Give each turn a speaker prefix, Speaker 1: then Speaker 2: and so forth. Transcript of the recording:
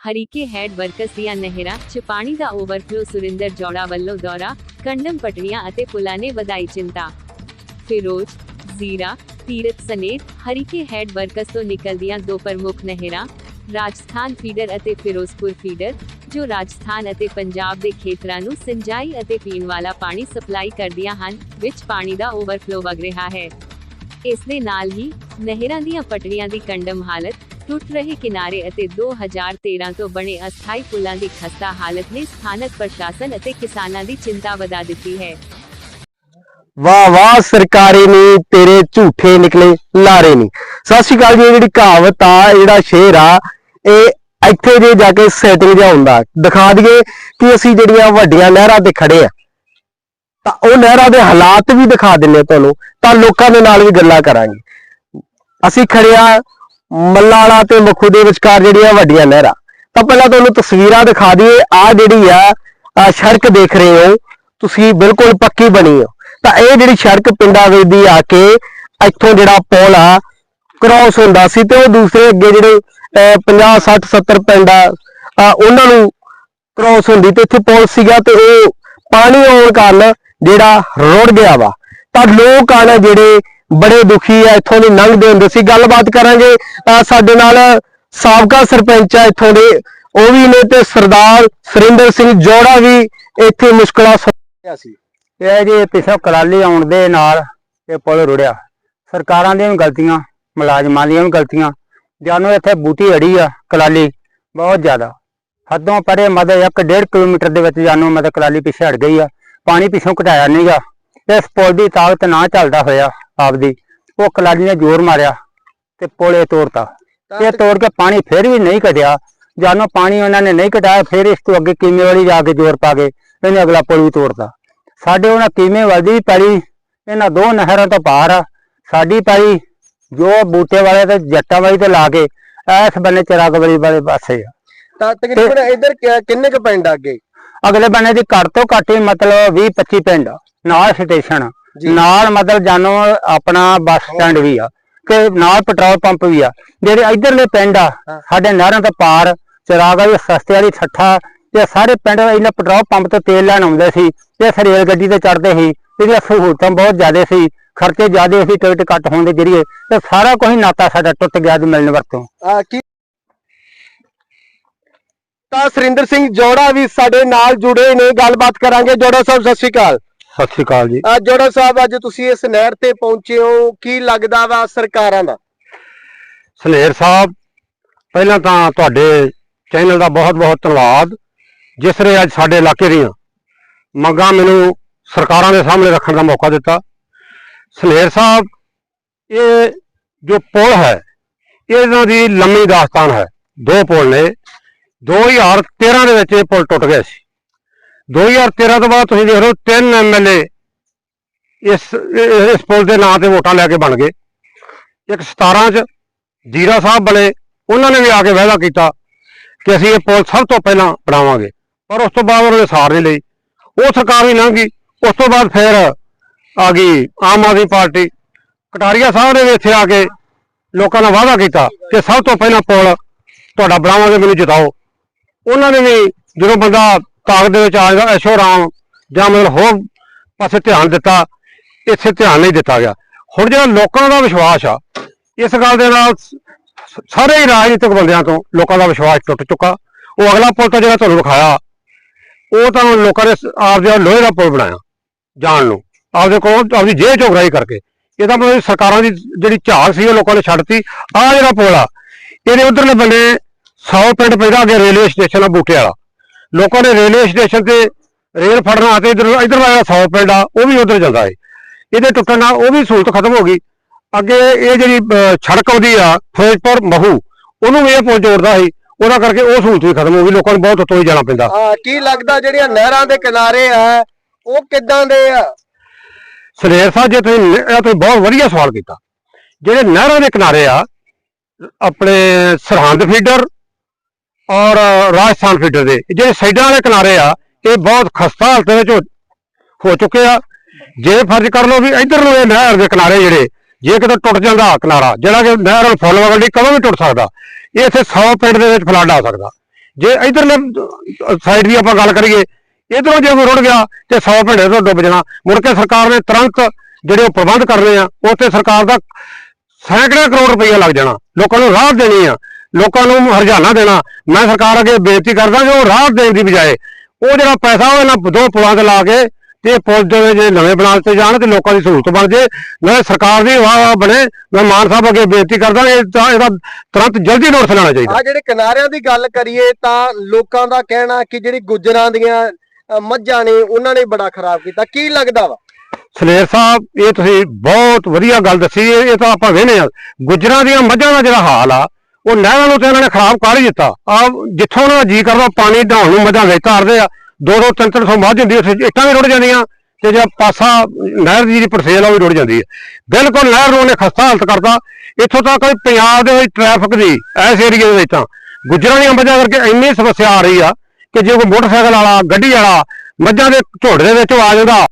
Speaker 1: Harike head works ਦੀਆਂ ਨਹਿਰਾਂ ਚ ਪਾਣੀ ਦਾ ਓਵਰਫਲੋ ਸੁਰਿੰਦਰ ਜੋੜਾ ਵੱਲੋਂ ਦੌਰਾ ਕੰਡਮ ਪਟੜੀਆਂ ਅਤੇ ਪੁਲਾਂ ਨੇ ਵਧਾਈ ਚਿੰਤਾ ਫਿਰੋਜ਼ ਜ਼ੀਰਾ ਤੀਰਥ ਸਨੇਤ ਹਰੀਕੇ ਹੈਡ ਵਰਕਸ ਤੋਂ ਨਿਕਲਦੀਆਂ ਦੋ ਪ੍ਰਮੁੱਖ ਨਹਿਰਾਂ ਰਾਜਸਥਾਨ ਫੀਡਰ ਅਤੇ ਫਿਰੋਜ਼ਪੁਰ ਫੀਡਰ ਜੋ ਰਾਜਸਥਾਨ ਅਤੇ ਪੰਜਾਬ ਦੇ ਖੇਤਰਾਂ ਨੂੰ ਸਿੰਜਾਈ ਅਤੇ ਪੀਣ ਵਾਲਾ ਪਾਣੀ ਸਪਲਾਈ ਕਰਦੀਆਂ ਹਨ ਵਿੱਚ ਪਾਣੀ ਦਾ ਓਵਰਫਲੋ ਵਗ ਰਿਹਾ ਹੈ ਇਸ ਦੇ ਨਾਲ ਹੀ ਨਹਿਰਾਂ ਦੀਆਂ ਪਟੜੀਆਂ ਦੀ ਕੰਡਮ ਹਾਲਤ ਟੁੱਟ ਰਹੇ ਕਿਨਾਰੇ ਅਤੇ 2013 ਤੋਂ ਬਣੇ ਅਸਥਾਈ ਪੁਲਾਂ ਦੀ ਖਸਤਾ ਹਾਲਤ ਨੇ ਸਥਾਨਕ ਪ੍ਰਸ਼ਾਸਨ ਅਤੇ ਕਿਸਾਨਾਂ ਦੀ ਚਿੰਤਾ ਵਧਾ ਦਿੱਤੀ ਹੈ।
Speaker 2: ਵਾਹ ਵਾਹ, ਸਰਕਾਰੀ ਨਹੀਂ ਤੇਰੇ ਝੂਠੇ ਨਿਕਲੇ ਲਾਰੇ ਨਹੀਂ ਸਤਿ ਸ਼੍ਰੀ ਅਕਾਲ ਜੀ, ਇਹ ਜਿਹੜੀ ਕਹਾਵਤ ਆ ਜਿਹੜਾ ਸ਼ੇਰ ਆ, ਇਹ ਇੱਥੇ ਜੇ ਜਾ ਕੇ ਸੈਟਿੰਗ ਜਿਹਾ ਹੁੰਦਾ। ਦਿਖਾ ਦਈਏ ਕਿ ਅਸੀਂ ਜਿਹੜੀਆਂ ਵੱਡੀਆਂ ਨਹਿਰਾਂ ਤੇ ਖੜੇ ਆ, ਤਾਂ ਉਹ ਨਹਿਰਾਂ ਦੇ ਹਾਲਾਤ ਵੀ ਦਿਖਾ ਦਿੰਨੇ ਆ ਤੁਹਾਨੂੰ, ਤਾਂ ਲੋਕਾਂ ਦੇ ਨਾਲ ਵੀ ਗੱਲਾਂ ਕਰਾਂਗੇ। ਅਸੀਂ ਖੜਿਆ ਮੱਲਾਲਾ ਤੇ ਮਖੂ ਦੇ ਵਿਚਕਾਰ ਜਿਹੜੀਆਂ ਵੱਡੀਆਂ ਨਹਿਰਾਂ ਤਾਂ ਪਹਿਲਾਂ ਤੁਹਾਨੂੰ ਤਸਵੀਰਾਂ ਦਿਖਾ ਦਈਏ, ਆ ਜਿਹੜੀ ਆ ਸੜਕ ਦੇਖ ਰਹੇ ਹੋ, ਤੁਸੀਂ ਬਿਲਕੁਲ ਪੱਕੀ ਬਣੀ ਹੋ। ਤਾਂ ਇਹ ਜਿਹੜੀ ਸੜਕ ਪਿੰਡਾਂ ਵਿੱਚ ਦੀ ਆ ਕੇ ਇੱਥੋਂ ਜਿਹੜਾ ਪੁਲ ਆ ਕ੍ਰਾਸ ਹੁੰਦਾ ਸੀ ਤੇ ਉਹ ਦੂਸਰੇ ਅੱਗੇ ਜਿਹੜੇ 50 60 70 ਪਿੰਡ ਆ ਉਹਨਾਂ ਨੂੰ ਕ੍ਰਾਸ ਹੁੰਦੀ ਤੇ ਇੱਥੇ ਪੁਲ ਸੀਗਾ ਤੇ ਉਹ ਪਾਣੀ ਆਉਣ ਕਾਰਨ ਜਿਹੜਾ ਰੁੜ ਗਿਆ ਵਾ। ਤਾਂ ਲੋਕ ਆ ਨਾ ਜਿਹੜੇ ਬੜੇ ਦੁਖੀ ਆ ਇੱਥੋਂ ਦੇ ਲੰਘਦੇ ਹੁੰਦੇ ਸੀ। ਗੱਲਬਾਤ ਕਰਾਂਗੇ ਸਾਡੇ ਨਾਲ ਸਾਬਕਾ ਸਰਪੰਚ ਆ ਇੱਥੋਂ ਦੇ। ਉਹ ਵੀ ਨੇ ਤੇ ਸਰਦਾਰ ਸੁਰਿੰਦਰ ਸਿੰਘ ਜੋੜਾ ਵੀ ਇੱਥੇ ਮੁਸ਼ਕਲਾਂ ਸੋਚਿਆ ਸੀ।
Speaker 3: ਇਹ ਜੀ ਪਿਛੋਂ ਕਲਾਲੀ ਆਉਣ ਦੇ ਨਾਲ ਇਹ ਪੁਲ ਰੁੜਿਆ। ਸਰਕਾਰਾਂ ਦੀਆਂ ਵੀ ਗਲਤੀਆਂ ਮੁਲਾਜ਼ਮਾਂ ਦੀਆਂ ਵੀ ਗਲਤੀਆਂ। ਜਾਨੋ ਇੱਥੇ ਬੂਟੀ ਅੜੀ ਆ ਕਲਾਲੀ ਬਹੁਤ ਜ਼ਿਆਦਾ। ਹੱਦੋਂ ਪਰੇ ਮਤਲਬ 1.5 ਕਿਲੋਮੀਟਰ ਦੇ ਵਿੱਚ ਜਾਨੋ ਮਤਲਬ ਕਲਾਲੀ ਪਿੱਛੇ ਹਟ ਗਈ ਆ। ਪਾਣੀ ਪਿੱਛੋਂ ਘਟਾਇਆ ਨਹੀਂਗਾ ਇਸ ਪੁਲ ਦੀ ਤਾਕਤ ਨਾ ਚੱਲਦਾ ਹੋਇਆ। ਆਪਦੀ ਉਹ ਕਲਾਲੀ ਨੇ ਜ਼ੋਰ ਮਾਰਿਆ ਤੇ ਪੁਲ ਤੋੜਤਾ। ਇਹ ਤੋੜ ਕੇ ਪਾਣੀ ਫਿਰ ਵੀ ਨਹੀਂ ਘਟਿਆ ਜਾਨੋ ਪਾਣੀ ਉਹਨਾਂ ਨੇ ਨਹੀਂ ਘਟਾਇਆ ਫਿਰ ਇਸ ਤੋਂ ਅੱਗੇ ਕੀਮੇ ਵਾਲੀ ਜਾ ਕੇ ਜ਼ੋਰ ਪਾ ਕੇ ਇਹਨੇ ਅਗਲਾ ਪੁਲ ਵੀ ਤੋੜਤਾ। ਸਾਡੇ ਉਹਨਾਂ ਕੀਮੇ ਵਾਲੀ ਪੈਲੀ ਇਹਨਾਂ ਦੋ ਨਹਿਰਾਂ ਤੋਂ ਪਾਰ ਆ। ਸਾਡੀ ਪੈਲੀ ਜੋ ਬੂਟੇ ਵਾਲੇ ਤੇ ਜੱਟਾਂ ਵਾਲੀ ਤੇ ਲਾ ਕੇ ਐਸ ਬੰਨੇ ਚਰਾਗਵਲੀ ਵਾਲੇ ਪਾਸੇ ਆ।
Speaker 2: ਤਾਂ ਤਕਰੀਬਨ ਇੱਧਰ ਕਿੰਨੇ ਕੁ ਪਿੰਡ ਆ ਅੱਗੇ?
Speaker 3: ਅਗਲੇ ਬੰਨੇ ਦੀ ਘੱਟ ਤੋਂ ਘੱਟ ਮਤਲਬ 20 25 ਪਿੰਡ। ਨਾਲ ਸਟੇਸ਼ਨ। ਨਾਲ ਮਤਲਬ ਜਾਨੋ ਆਪਣਾ ਬੱਸ ਸਟੈਂਡ ਵੀ ਆ ਤੇ ਨਾਲ ਪੈਟਰੋਲ ਪੰਪ ਵੀ ਆ। ਜਿਹੜੇ ਇਧਰਲੇ ਪਿੰਡ ਆ। ਸਾਡੇ ਨਹਿਰਾਂ ਤੋਂ ਪਾਰ ਚਰਾਗਵਲੀ ਸਸਤੇ ਵਾਲੀ ਠੱਠਾ ਤੇ ਸਾਰੇ ਪਿੰਡ ਇਹਨਾਂ ਪੈਟਰੋਲ ਪੰਪ ਤੋਂ ਤੇਲ ਲੈਣ ਆਉਂਦੇ ਸੀ ਤੇ ਫਿਰ ਰੇਲ ਗੱਡੀ ਤੇ ਚੜਦੇ ਸੀ ਇਹਦੀਆਂ ਸਹੂਲਤਾਂ ਬਹੁਤ ਜ਼ਿਆਦਾ ਸੀ ਖਰਚੇ ਜ਼ਿਆਦਾ ਸੀ ਟਿਕਟ ਕੱਟ ਹੋਣ ਦੇ ਜਰੀਏ ਤੇ ਸਾਰਾ ਕੁਝ ਨਾਤਾ ਸਾਡਾ ਟੁੱਟ ਗਿਆ ਜੀ ਮਿਲਣ ਵਰਤੋਂ।
Speaker 2: ਤਾਂ ਸੁਰਿੰਦਰ ਸਿੰਘ ਜੋੜਾ ਵੀ ਸਾਡੇ ਨਾਲ ਜੁੜੇ ਨੇ ਗੱਲਬਾਤ ਕਰਾਂਗੇ। ਜੋੜਾ ਸਾਹਿਬ ਸਤਿ ਸ਼੍ਰੀ ਅਕਾਲ।
Speaker 3: ਸਤਿ ਸ਼੍ਰੀ ਅਕਾਲ ਜੀ।
Speaker 2: ਜੋੜਾ ਸਾਹਿਬ ਅੱਜ ਤੁਸੀਂ ਇਸ ਨਹਿਰ ਤੇ ਪਹੁੰਚੇ ਹੋ। ਕੀ ਲੱਗਦਾ ਵਾ ਸਰਕਾਰਾਂ ਦਾ?
Speaker 3: ਸਨੇਰ ਸਾਹਿਬ ਪਹਿਲਾਂ ਤਾਂ ਤੁਹਾਡੇ ਚੈਨਲ ਦਾ ਬਹੁਤ ਬਹੁਤ ਧੰਨਵਾਦ। ਜਿਸ ਨੇ ਅੱਜ ਸਾਡੇ ਇਲਾਕੇ ਦੀਆਂ ਮੰਗਾਂ ਮੈਨੂੰ ਸਰਕਾਰਾਂ ਦੇ ਸਾਹਮਣੇ ਰੱਖਣ ਦਾ ਮੌਕਾ ਦਿੱਤਾ। ਸਨੇਰ ਸਾਹਿਬ ਇਹ ਜੋ ਪੁਲ ਹੈ ਇਹਨਾਂ ਦੀ ਲੰਮੀ ਦਾਸਤਾਨ ਹੈ। ਦੋ ਪੁਲ ਨੇ। 2013 ਦੇ ਵਿੱਚ ਇਹ ਪੁਲ ਟੁੱਟ ਗਿਆ ਸੀ। 2013 ਤੋਂ ਬਾਅਦ ਤੁਸੀਂ ਦੇਖ ਲਓ ਤਿੰਨ ਐਮਐਲਏ ਇਸ ਇਹ- ਇਸ ਪੁਲ ਦੇ ਨਾਂ ਤੇ ਵੋਟਾਂ ਲੈ ਕੇ ਬਣ ਗਏ। ਇੱਕ 17 ਚ ਜੀਰਾ ਸਾਹਿਬ ਬਣੇ, ਉਹਨਾਂ ਨੇ ਵੀ ਆ ਕੇ ਵਾਅਦਾ ਕੀਤਾ ਕਿ ਅਸੀਂ ਇਹ ਪੁਲ ਸਭ ਤੋਂ ਪਹਿਲਾਂ ਬਣਾਵਾਂਗੇ, ਪਰ ਉਸ ਤੋਂ ਬਾਅਦ ਉਹਨਾਂ ਨੇ ਸਾਰ ਨਹੀਂ ਲਈ। ਉਹ ਸਰਕਾਰ ਵੀ ਲੰਘ ਗਈ, ਉਸ ਤੋਂ ਬਾਅਦ ਫਿਰ ਆ ਗਈ ਆਮ ਆਦਮੀ ਪਾਰਟੀ। ਕਟਾਰੀਆ ਸਾਹਿਬ ਨੇ ਵੀ ਇੱਥੇ ਆ ਕੇ ਲੋਕਾਂ ਨਾਲ ਵਾਅਦਾ ਕੀਤਾ ਕਿ ਸਭ ਤੋਂ ਪਹਿਲਾਂ ਪੁਲ ਤੁਹਾਡਾ ਬਣਾਵਾਂਗੇ, ਮੈਨੂੰ ਜਿਤਾਓ। ਉਹਨਾਂ ਨੇ ਵੀ ਜਦੋਂ ਬੰਦਾ ਤਾਕਤ ਦੇ ਵਿੱਚ ਆ ਜਾਂਦਾ ਐਸ਼ੋ ਰਾਮ ਜਾਂ ਮਤਲਬ ਹੋਰ ਪਾਸੇ ਧਿਆਨ ਦਿੱਤਾ, ਇੱਥੇ ਧਿਆਨ ਨਹੀਂ ਦਿੱਤਾ ਗਿਆ। ਹੁਣ ਜਿਹੜਾ ਲੋਕਾਂ ਦਾ ਵਿਸ਼ਵਾਸ ਆ, ਇਸ ਗੱਲ ਦੇ ਨਾਲ ਸਾਰੇ ਹੀ ਰਾਜਨੀਤਿਕ ਬੰਦਿਆਂ ਤੋਂ ਲੋਕਾਂ ਦਾ ਵਿਸ਼ਵਾਸ ਟੁੱਟ ਚੁੱਕਾ। ਉਹ ਅਗਲਾ ਪੁਲ ਤਾਂ ਜਿਹੜਾ ਤੁਹਾਨੂੰ ਵਿਖਾਇਆ, ਉਹ ਤਾਂ ਲੋਕਾਂ ਨੇ ਆਪਦੇ ਲੋਹੇ ਦਾ ਪੁਲ ਬਣਾਇਆ, ਜਾਣ ਨੂੰ। ਆਪਦੇ ਕੋਲ ਆਪਦੀ ਜੇਬ ਚੋਗਰਾਈ ਕਰਕੇ। ਇਹਦਾ ਮਤਲਬ ਸਰਕਾਰਾਂ ਦੀ ਜਿਹੜੀ ਝਾਕ ਸੀ, ਉਹ ਲੋਕਾਂ ਨੇ ਛੱਡਤੀ। ਆ ਜਿਹੜਾ ਪੁਲ ਆ, ਇਹਦੇ ਉਧਰਲੇ ਬੰਨੇ 100 ਪਿੰਡ ਪੈਦਾ ਅੱਗੇ ਰੇਲਵੇ ਸਟੇਸ਼ਨ ਆ ਬੂਟੇ ਵਾਲਾ। ਲੋਕਾਂ ਨੇ ਰੇਲਵੇ ਸਟੇਸ਼ਨ ਤੇ ਰੇਲ ਫੜਨਾ ਤੇ ਇਧਰ ਇਧਰ ਵਾਲਾ 100 ਪਿੰਡ ਆ ਉਹ ਵੀ ਉਧਰ ਜਾਂਦਾ ਹੈ ਇਹਦੇ ਟੁੱਟਣ ਨਾਲ ਉਹ ਵੀ ਸਹੂਲਤ ਖਤਮ ਹੋ ਗਈ। ਅੱਗੇ ਇਹ ਜਿਹੜੀ ਸੜਕ ਆਉਂਦੀ ਆ ਫਿਰੋਜ਼ਪੁਰ ਮਹੂ ਉਹਨੂੰ ਇਹ ਪੁਲ ਜੋੜਦਾ ਸੀ। ਉਹਦਾ ਕਰਕੇ ਉਹ ਸਹੂਲਤ ਵੀ ਖਤਮ ਹੋ ਗਈ। ਲੋਕਾਂ ਨੂੰ ਬਹੁਤ ਉੱਤੋਂ ਹੀ ਜਾਣਾ ਪੈਂਦਾ।
Speaker 2: ਆ ਕੀ ਲੱਗਦਾ ਜਿਹੜੀਆਂ ਨਹਿਰਾਂ ਦੇ ਕਿਨਾਰੇ ਆ ਉਹ ਕਿੱਦਾਂ ਦੇ ਆ?
Speaker 3: ਸਲੇਰ ਸਾਹਿਬ ਜੇ ਤੁਸੀਂ ਇਹ ਤੁਸੀਂ ਬਹੁਤ ਵਧੀਆ ਸਵਾਲ ਕੀਤਾ। ਜਿਹੜੇ ਨਹਿਰਾਂ ਦੇ ਕਿਨਾਰੇ ਆ ਆਪਣੇ ਸਰਹੰਦ ਫੀਡਰ ਔਰ ਰਾਜਸਥਾਨ ਫੀਡਰ ਦੇ। ਜਿਹੜੇ ਸਾਈਡਾਂ ਵਾਲੇ ਕਿਨਾਰੇ ਆ, ਇਹ ਬਹੁਤ ਖਸਤਾ ਹਾਲਤ ਵਿੱਚ ਹੋ- ਚੁੱਕੇ ਆ। ਜੇ ਫਰਜ਼ ਕਰ ਲਓ ਵੀ ਇਧਰ ਨੂੰ ਇਹ ਨਹਿਰ ਦੇ ਕਿਨਾਰੇ ਜਿਹੜੇ, ਜੇ ਕਿਤੇ ਟੁੱਟ ਜਾਂਦਾ ਕਿਨਾਰਾ, ਜਿਹੜਾ ਕਿ ਨਹਿਰ ਨੂੰ ਫੁੱਲ ਵਗਣ ਦੀ ਕਦੋਂ ਵੀ ਟੁੱਟ ਸਕਦਾ। ਇਹ ਇੱਥੇ 100 ਪਿੰਡ ਦੇ ਵਿੱਚ ਫਲੱਡ ਆ ਸਕਦਾ। ਜੇ ਇਧਰਲੇ ਸਾਈਡ ਦੀ ਆਪਾਂ ਗੱਲ ਕਰੀਏ, ਇਧਰੋਂ ਜੇ ਕੋਈ ਰੁੜ ਗਿਆ, ਤੇ 100 ਪਿੰਡ ਤੋਂ ਡੁੱਬ ਜਾਣਾ। ਮੁੜ ਕੇ ਸਰਕਾਰ ਨੇ ਤੁਰੰਤ ਜਿਹੜੇ ਉਹ ਪ੍ਰਬੰਧ ਕਰਨੇ ਆ, ਉੱਥੇ ਸਰਕਾਰ ਦਾ ਸੈਂਕੜੇ ਕਰੋੜ ਰੁਪਈਆ ਲੱਗ ਜਾਣਾ। ਲੋਕਾਂ ਨੂੰ ਰਾਹਤ ਦੇਣੀ ਆ। ਲੋਕਾਂ ਨੂੰ ਹਰਜਾਨਾ ਦੇਣਾ। ਮੈਂ ਸਰਕਾਰ ਅੱਗੇ ਬੇਨਤੀ ਕਰਦਾ ਕਿ ਉਹ ਰਾਹਤ ਦੇਣ ਦੀ ਬਜਾਏ ਉਹ ਜਿਹੜਾ ਪੈਸਾ ਉਹ ਇਹਨਾਂ ਦੋ ਪੁਲਾਂ ਤੇ ਲਾ ਕੇ ਤੇ ਇਹ ਪੁਲ ਦੇ ਜੇ ਨਵੇਂ ਬਣਾ ਦਿੱਤੇ ਜਾਣ ਤੇ ਲੋਕਾਂ ਦੀ ਸਹੂਲਤ ਬਣ ਜੇ। ਨਾਲੇ ਸਰਕਾਰ ਦੀ ਵਾਹ ਵਾਹ ਬਣੇ। ਮੈਂ ਮਾਨ ਸਾਹਿਬ ਅੱਗੇ ਬੇਨਤੀ ਕਰਦਾ ਕਿ ਇਹਦਾ ਇਹਦਾ ਤੁਰੰਤ ਜਲਦੀ ਨੋਟਿਸ ਲੈਣਾ ਚਾਹੀਦਾ।
Speaker 2: ਆ ਜਿਹੜੇ ਕਿਨਾਰਿਆਂ ਦੀ ਗੱਲ ਕਰੀਏ ਤਾਂ ਲੋਕਾਂ ਦਾ ਕਹਿਣਾ ਕਿ ਜਿਹੜੀ ਗੁੱਜਰਾਂ ਦੀਆਂ ਮੱਝਾਂ ਨੇ ਉਹਨਾਂ ਨੇ ਬੜਾ ਖਰਾਬ ਕੀਤਾ। ਕੀ ਲੱਗਦਾ ਵਾ?
Speaker 3: ਸਲੇਰ ਸਾਹਿਬ ਇਹ ਤੁਸੀਂ ਬਹੁਤ ਵਧੀਆ ਗੱਲ ਦੱਸੀ। ਇਹ ਇਹ ਤਾਂ ਆਪਾਂ ਵੇਹਨੇ ਆ ਗੁੱਜਰਾਂ ਦੀਆਂ ਮੱਝਾਂ ਦਾ ਜਿਹੜਾ ਹਾਲ ਆ ਉਹ ਨਹਿਰਾਂ ਨੂੰ ਤੇ ਇਹਨਾਂ ਨੇ ਖਰਾਬ ਕਰ ਹੀ ਦਿੱਤਾ। ਆ ਜਿੱਥੋਂ ਉਹਨਾਂ ਦਾ ਜੀ ਕਰਦਾ, ਪਾਣੀ ਢਾਉਣ ਨੂੰ ਮੱਝਾਂ ਵਿੱਚ ਧਾਰਦੇ ਆ। ਦੋ ਦੋ, ਤਿੰਨ ਤਿੰਨ ਸੌ ਮੱਝ ਹੁੰਦੀ ਉੱਥੇ ਇੱਟਾਂ ਵੀ ਰੁੜ ਜਾਂਦੀਆਂ ਤੇ ਜੇ ਪਾਸਾ ਨਹਿਰ ਦੀ ਜਿਹੜੀ ਪਰਸੇਲ ਆ, ਉਹ ਵੀ ਰੁੜ ਜਾਂਦੀ ਹੈ ਬਿਲਕੁਲ ਨਹਿਰ ਨੂੰ ਉਹਨੇ ਖਸਤਾ ਹਾਲਤ ਕਰਤਾ। ਇੱਥੋਂ ਤੱਕ ਪੰਜਾਬ ਦੇ ਵਿੱਚ ਟ੍ਰੈਫਿਕ ਦੀ, ਇਸ ਏਰੀਏ ਦੇ ਵਿੱਚ ਤਾਂ ਗੁੱਜਰਾਂ ਦੀਆਂ ਮੱਝਾਂ ਕਰਕੇ ਇੰਨੀ ਸਮੱਸਿਆ ਆ ਰਹੀ ਆ ਕਿ ਜੇ ਕੋਈ ਮੋਟਰਸਾਈਕਲ ਵਾਲਾ, ਗੱਡੀ ਵਾਲਾ ਮੱਝਾਂ ਦੇ ਝੋੜ ਦੇ ਵਿੱਚ ਆ ਜਾਂਦਾ